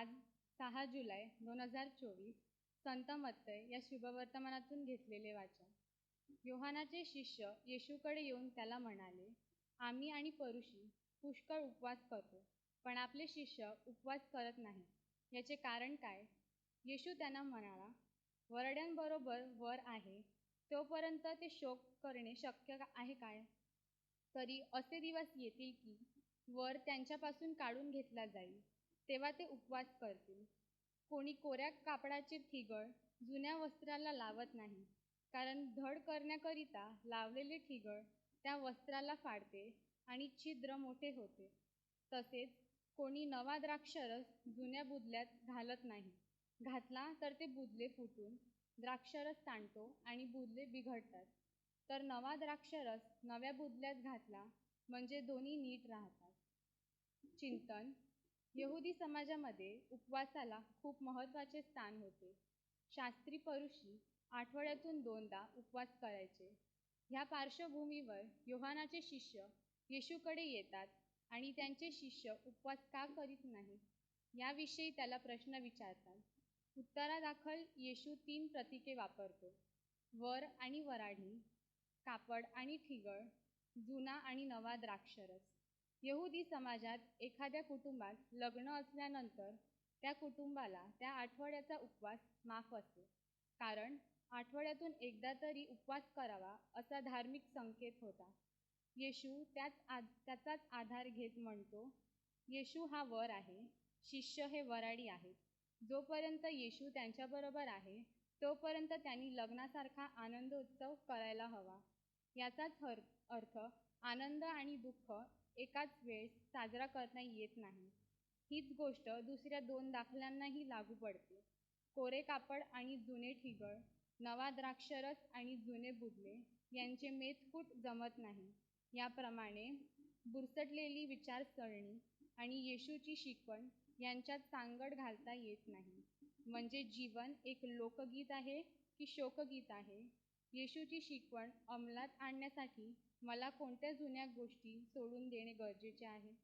आज सहा जुलै दोन हजार चोवीस संत मत्तय या शुभवर्तमानातून घेतलेले वाचन. योहानाचे शिष्य येशूकडे येऊन त्याला म्हणाले आम्ही आणि परुषी पुष्कळ उपवास करतो पण आपले शिष्य उपवास करत नाही याचे कारण काय? येशू त्यांना म्हणाला वरड्यांबरोबर वर आहे तोपर्यंत ते शोक करणे शक्य आहे काय? तरी असे दिवस येतील की वर त्यांच्यापासून काढून घेतला जाईल. तेव्हा ते उपवास करतील. कोणी कोऱ्या कापडाचे ठिगळ जुन्या वस्त्राला लावत नाही कारण धड करण्याकरिता लावलेले ठिगळ त्या वस्त्राला फाडते आणि छिद्र मोठे होते. तसेच कोणी नवा द्राक्षरस जुन्या बुदल्यात घालत नाही. घातला तर ते बुदले फुटून द्राक्षरस ताणतो आणि बुदले बिघडतात. तर नवा द्राक्षरस नव्या बुदल्यात घातला म्हणजे दोन्ही नीट राहतात. चिंतन यहुदी समाजामध्ये उपवासाला खूप महत्त्वाचे स्थान होते. शास्त्री परुषी आठवड्यातून दोनदा उपवास करायचे. ह्या पार्श्वभूमीवर योहानाचे शिष्य येशूकडे येतात आणि त्यांचे शिष्य उपवास का करीत नाहीत याविषयी त्याला प्रश्न विचारतात. उत्तरादाखल येशू तीन प्रतीके वापरतो. वर आणि वराढी कापड आणि ठिगळ जुना आणि नवा द्राक्षरस. यहुदी समाजात एखाद्या कुटुंबात लग्न असल्यानंतर त्या कुटुंबाला त्या आठवड्याचा उपवास माफ असतो. कारण आठवड्यातून एकदा तरी उपवास करावा असा धार्मिक संकेत होता. येशू त्याच आ त्याचाच आधार घेत म्हणतो येशू हा वर आहे शिष्य हे वराडी आहेत. जोपर्यंत येशू त्यांच्याबरोबर आहे तोपर्यंत त्यांनी लग्नासारखा आनंद उत्सव करायला हवा. याचाच हर अर्थ आनंद आणि दुःख एकाच वेळेस साजरा करता येत नाही. हीच गोष्ट दुसऱ्या दोन दाखल्यांनाही लागू पडते. कोरे कापड आणि जुने ठिगळ नवा द्राक्षरस आणि जुने बुदले यांचे मेतकूट जमत नाही. याप्रमाणे बुरसटलेली विचारसरणी आणि येशूची शिकवण यांच्यात सांगड घालता येत नाही. म्हणजे जीवन एक लोकगीत आहे की शोकगीत आहे? येशूची शिकवण अंमलात आणण्यासाठी मला कोणत्या जुन्या गोष्टी सोडून देणे गरजेचे आहे?